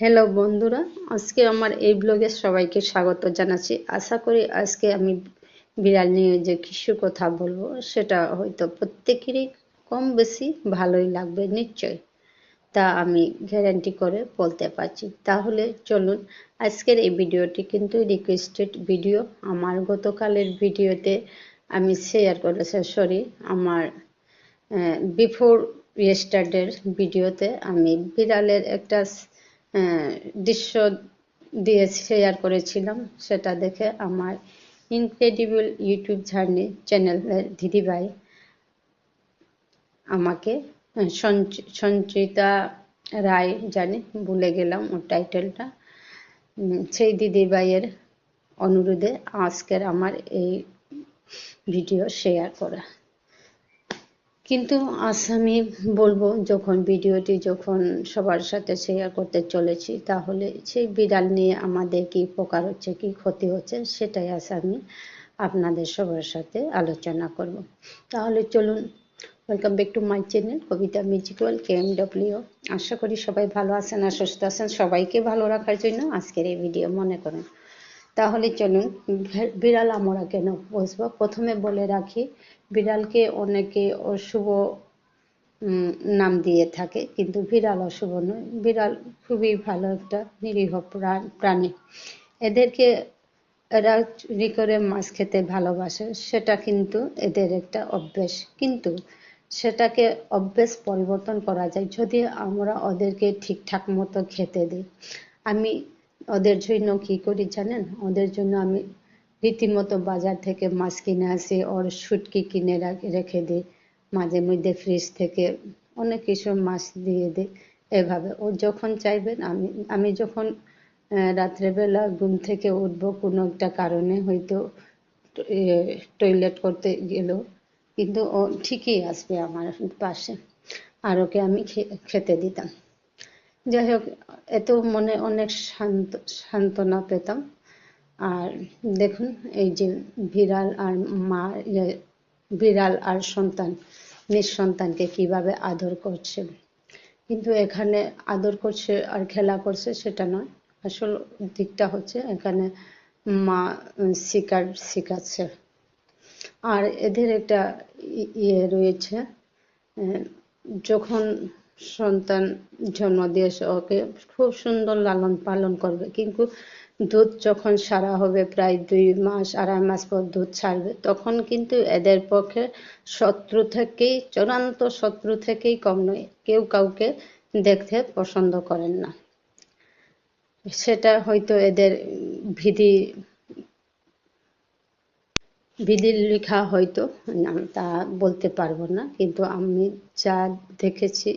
Hello বন্ধুরা। আজকে আমার এই ব্লগে সবাইকে স্বাগত জানাচ্ছি। আশা করি আজকে আমি বিড়াল নিয়ে যে কিছু কথা বলব, সেটা হয়তো প্রত্যেকেরই কম বেশি ভালোই লাগবে নিশ্চয় তা আমি গ্যারান্টি করে বলতে পারছি। তাহলে চলুন, আজকের এই ভিডিওটি কিন্তু রিকোয়েস্টেড ভিডিও আমার গতকালের ভিডিওতে আমি শেয়ার করেছি সরি আমার বিফোর ইয়েস্টারডের ভিডিওতে আমি বিড়ালের একটা দৃশ্য দিয়ে শেয়ার করেছিলাম। সেটা দেখে আমার ইনক্রেডিবল ইউটিউব জার্নি চ্যানেলের দিদিভাই আমাকে সঞ্চিতা রায় জানি, ভুলে গেলাম ওর টাইটেলটা সেই দিদিভাইয়ের অনুরোধে আজকের আমার এই ভিডিও শেয়ার করা। কিন্তু আজ আমি বলব, যখন ভিডিওটি যখন সবার সাথে শেয়ার করতে চলেছি, তাহলে সেই বিড়াল নিয়ে আমাদের কি উপকার হচ্ছে, কি ক্ষতি হচ্ছে, সেটাই আজ আমি আপনাদের সবার সাথে আলোচনা করব। তাহলে চলুন welcome back to my channel Kabita musical K M W আশা করি সবাই ভালো আছেন আর সুস্থ আছেন। সবাইকে ভালো রাখার জন্য আজকের এই ভিডিও মনে করুন। তাহলে চলুন বিড়াল আমরা কেন বসবো? প্রথমে বলে রাখি, বিড়ালকে অনেকে অশুভ নাম দিয়ে থাকে, কিন্তু বিড়াল অশুভ নয়। বিড়াল খুবই ভালো একটা নিরীহ প্রাণী। এদেরকে এরা চুরি করে মাছ খেতে ভালোবাসে, সেটা কিন্তু এদের একটা অভ্যেস। কিন্তু সেটাকে অভ্যেস পরিবর্তন করা যায় যদি আমরা ওদেরকে ঠিকঠাক মতো খেতে দিই। আমি ওদের জন্য কি করি জানেন? ওদের জন্য আমি রীতিমতো বাজার থেকে মাছ কিনে আসি, ওর শুটকি কিনে রেখে দিই। মাঝে মধ্যে ফ্রিজ থেকে অনেক কিছু মাছ দিয়ে দিই এভাবে। ও যখন চাইবেন আমি আমি যখন রাত্রেবেলা ঘুম থেকে উঠব কোনো একটা কারণে হয়তো টয়লেট করতে গেল। কিন্তু ও ঠিকই আসবে আমার পাশে। আর ওকে আমি খেতে দিতাম। যাই হোক এত মনে অনেক শান্ত সান্ত্বনা পেতাম। আর দেখুন এই যে বিড়াল আর মা ইয়ে, বিড়াল আর সন্তান নিঃসন্তানকে কীভাবে আদর করছে। কিন্তু এখানে আদর করছে আর খেলা করছে সেটা নয়। আসল দিকটা হচ্ছে এখানে মা শিকার শিখাচ্ছে। আর এদের একটা ইয়ে রয়েছে যখন সন্তান জন্ম দিয়েছে ওকে খুব সুন্দর লালন পালন করবে। কিন্তু দুধ যখন সারা হবে প্রায় দুই মাস, আড়াই মাস পর দুধ ছাড়বে, তখন কিন্তু এদের পক্ষে শত্রু থেকেই, চূড়ান্ত শত্রু থেকেই কম নয়, কেউ কাউকে দেখতে পছন্দ করেন না। সেটা হয়তো এদের বিধি বিধির লেখা হয়তো তা বলতে পারব না, কিন্তু আমি যা দেখেছি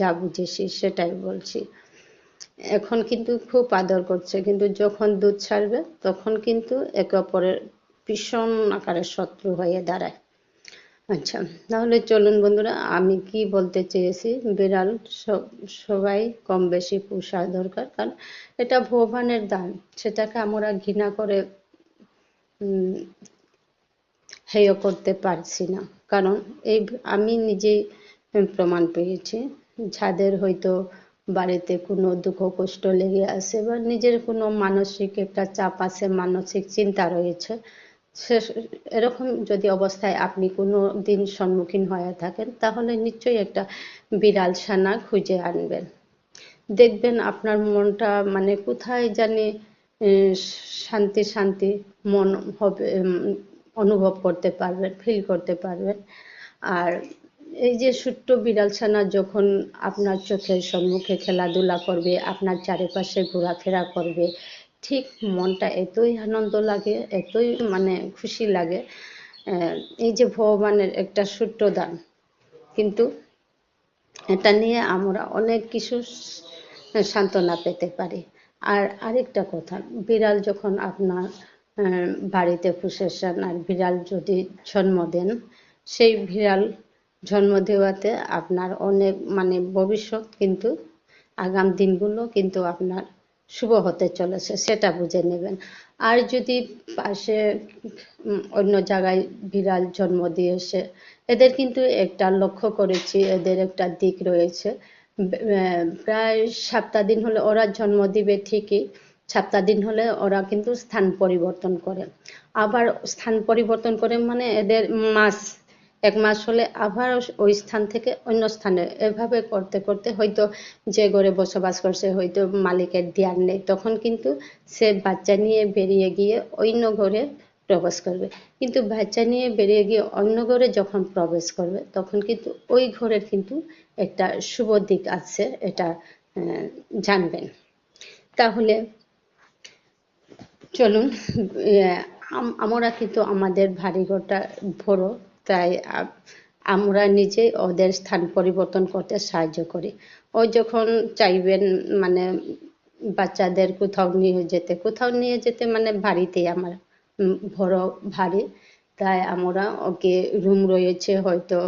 যা বুঝেছি সেটাই বলছি। এখন কিন্তু খুব আদর করছে, কিন্তু যখন দুধ ছাড়বে তখন কিন্তু একে অপরের ভীষণ আকারে শত্রু হয়ে দাঁড়ায়। আচ্ছা তাহলে চলুন বন্ধুরা, আমি কি বলতে চেয়েছি? বিড়াল সবাই কম বেশি পোষা দরকার, কারণ এটা ভগবানের দান, সেটাকে আমরা ঘৃণা করে হেয় করতে পারছি না। কারণ এই, আমি নিজেই প্রমাণ পেয়েছি। যাদের হয়তো বাড়িতে কোনো দুঃখ, কষ্ট লেগে আছে বা নিজের কোনো মানসিক একটা চাপ আছে, মানসিক চিন্তা রয়েছে, সে এরকম যদি অবস্থায় আপনি কোনো দিন সম্মুখীন হয়ে থাকেন, তাহলে নিশ্চয়ই একটা বিড়াল ছানা খুঁজে আনবেন। দেখবেন আপনার মনটা মানে কোথায় জানি শান্তি শান্তি মন হবে অনুভব করতে পারবেন ফিল করতে পারবেন। আর এই যে ছোট্ট বিড়াল ছানা যখন আপনার চোখের সম্মুখে খেলাধুলা করবে, আপনার চারিপাশে ঘোরাফেরা করবে, ঠিক মনটা এতই আনন্দ লাগে, এতই মানে খুশি লাগে এই যে ভগবানের একটা ছোট্ট দান। কিন্তু এটা নিয়ে আমরা অনেক কিছু সান্ত্বনা পেতে পারি। আর আরেকটা কথা, বিড়াল যখন আপনার বাড়িতে পুষেছেন আর বিড়াল যদি জন্ম দেন, সেই বিড়াল জন্ম দেওয়াতে আপনার অনেক মানে ভবিষ্যৎ কিন্তু আগাম দিনগুলো কিন্তু আপনার শুভ হতে চলেছে, সেটা বুঝে নেবেন। আর যদি পাশে অন্য জায়গায় বিড়াল জন্ম দিয়েছে, এদের কিন্তু একটা লক্ষ্য করেছি, এদের একটা দিক রয়েছে। প্রায় সাতটা দিন হলে ওরা জন্ম দিবে ঠিকই, সাতটা দিন হলে ওরা কিন্তু স্থান পরিবর্তন করে। আবার স্থান পরিবর্তন করে মানে এদের মাস এক মাস হলে আবার ওই স্থান থেকে অন্য স্থানে। এভাবে করতে করতে হয়তো যে ঘরে বসবাস করছে, হয়তো মালিকের ধ্যান নেই। তখন কিন্তু সে বাচ্চা নিয়ে বেরিয়ে গিয়ে অন্য ঘরে প্রবেশ করবে। কিন্তু বাচ্চা নিয়ে বেরিয়ে গিয়ে অন্য ঘরে যখন প্রবেশ করবে, তখন কিন্তু ওই ঘরের কিন্তু একটা শুভ দিক আছে, এটা জানবেন। তাহলে চলুন আম- আমরা কিন্তু আমাদের ভারী ঘরটা ভরো তাই আমরা নিজেই ওদের স্থান পরিবর্তন করতে সাহায্য করি। ও যখন চাইবেন মানে বাচ্চাদের কোথাও নিয়ে যেতে, কোথাও নিয়ে যেতে মানে বাড়িতেই আমার বড় ভারী তাই আমরা ওকে রুম রয়েছে, হয়তো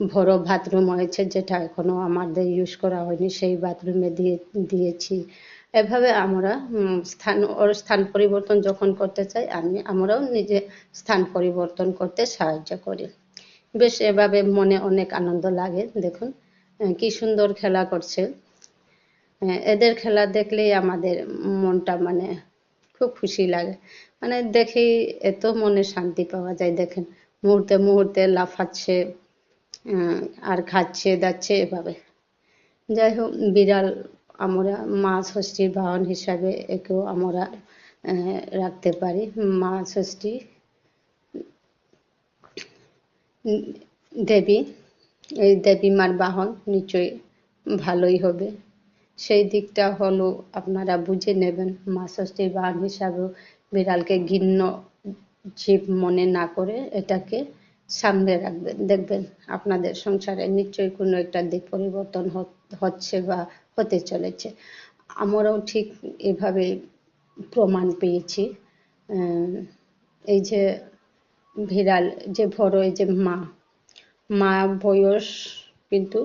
বড় বাথরুম হয়েছে, যেটা এখনও আমাদের ইউজ করা হয়নি, সেই বাথরুমে দিয়ে, দিয়েছি। এভাবে আমরা স্থান, ওর স্থান পরিবর্তন যখন করতে চাই, আমি আমরাও নিজে স্থান পরিবর্তন করতে সাহায্য করি। বেশ এভাবে মনে অনেক আনন্দ লাগে, দেখুন কি সুন্দর খেলা করছে। এদের খেলা দেখলেই আমাদের মনটা মানে খুব খুশি লাগে। মানে দেখেই এত মনে শান্তি পাওয়া যায়, দেখেন, মুহূর্তে মুহূর্তে লাফাচ্ছে আর খাচ্ছে, দাচ্ছে এভাবে। যাই হোক, বিড়াল আমরা মা ষষ্ঠীর বাহন হিসাবে একেও আমরা রাখতে পারি। মা ষষ্ঠী দেবী, এই দেবী মার বাহন নিশ্চয়ই ভালোই হবে। সেই দিকটা হলো আপনারা বুঝে নেবেন, মা ষষ্ঠীর বাহন হিসাবেও বিড়ালকে ঘিন্ন জীব মনে না করে এটাকে সামনে রাখবেন। দেখবেন আপনাদের সংসারে নিশ্চয়ই কোনো একটা দিক পরিবর্তন হচ্ছে বা হতে চলেছে। আমরাও ঠিক এভাবে প্রমাণ পেয়েছি। এই যে বিড়াল যে এই যে মা। মা বয়স কিন্তু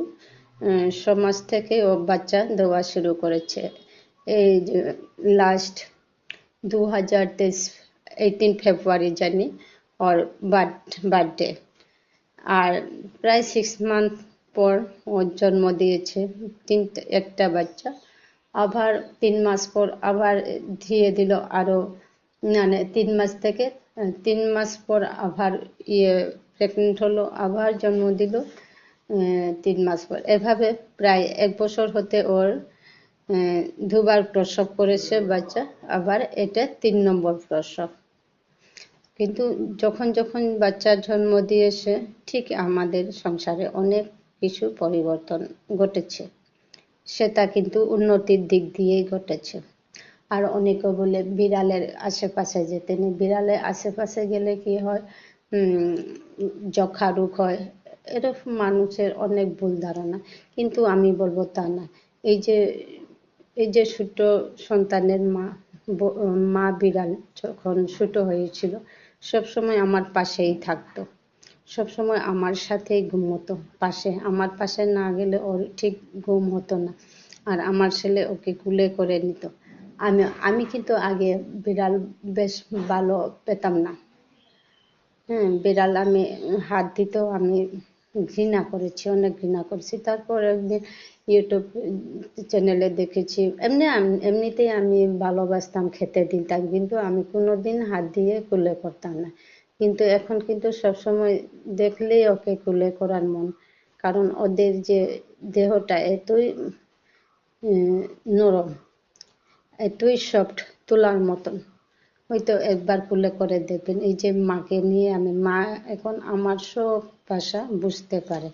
সমাজ থেকে ও বাচ্চা দেওয়া শুরু করেছে। এই লাস্ট দু হাজার তেইশ এইটিন ফেব্রুয়ারি জানি, ওর বার্থডে আর প্রায় সিক্স মান্থ পর ওর জন্ম দিয়েছে তিন একটা বাচ্চা। আবার তিন মাস পর আবার দিয়ে দিল আরও মানে তিন মাস থেকে তিন মাস পর আবার ইয়ে প্রেগনেন্ট হলো, আবার জন্ম দিল তিন মাস পর। এভাবে প্রায় এক বছর হতে ওর দুবার প্রসব করেছে বাচ্চা, আবার এটা তিন নম্বর প্রসব। কিন্তু যখন যখন বাচ্চার জন্ম দিয়েছে, ঠিক আমাদের সংসারে অনেক কিছু পরিবর্তন ঘটেছে। সেটা কিন্তু উন্নতির দিক দিয়েই ঘটেছে। আর অনেকে বলে বিড়ালের আশেপাশে যেতে নেই। বিড়ালের আশেপাশে গেলে কি হয়? যক্ষা রোগ হয়। এরকম মানুষের অনেক ভুল ধারণা। কিন্তু আমি বলব তা না। এই যে এই যে ছোট সন্তানের মা মা বিড়াল যখন ছোট হয়েছিল, সবসময় আমার পাশেই থাকতো। সবসময় আমার সাথেই ঘুমোতো। পাশে, আমার পাশে না গেলে ওর ঠিক ঘুম হতো না। আর আমার ছেলে ওকে কুলে করে নিত। আমি আমি কিন্তু আগে বিড়াল বেশ ভালো পেতাম না। হ্যাঁ বিড়াল আমি হাত দিতেও আমি ঘৃণা করেছি, অনেক ঘৃণা করেছি। তারপর একদিন ইউটিউব চ্যানেলে দেখেছি, এমনি এমনিতেই আমি ভালোবাসতাম খেতে দিতাম, কিন্তু আমি কোনোদিন হাত দিয়ে কুলে করতাম না। কিন্তু এখন কিন্তু সবসময় দেখলেই ওকে কুলে করার মন, কারণ ওদের যে দেহটা এতই নরম। এতই সফট তুলার মতন। হয়তো একবার কুলে করে দেখবেন, এই যে মাকে নিয়ে আমি, মা এখন আমার সব ভাষা বুঝতে পারে।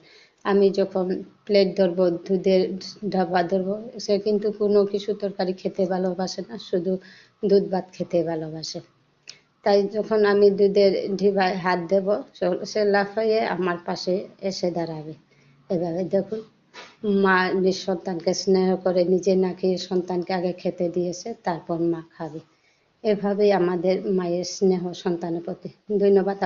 আমি যখন প্লেট ধরবো, দুধের ডাবা ধরবো, সে কিন্তু কোনো কিছু তরকারি খেতে ভালোবাসে না, শুধু দুধ ভাত খেতে ভালোবাসে। তাই যখন আমি দুধের ডিবায় হাত দেব, সে লাফাইয়ে আমার পাশে এসে দাঁড়াবে। এভাবে দেখুন। মা সন্তানকে স্নেহ করে নিজে না খেয়ে সন্তানকে আগে খেতে দিয়েছে, তারপর মা খাবে। এভাবেই আমাদের মায়ের স্নেহ সন্তানের প্রতি। ধন্যবাদ।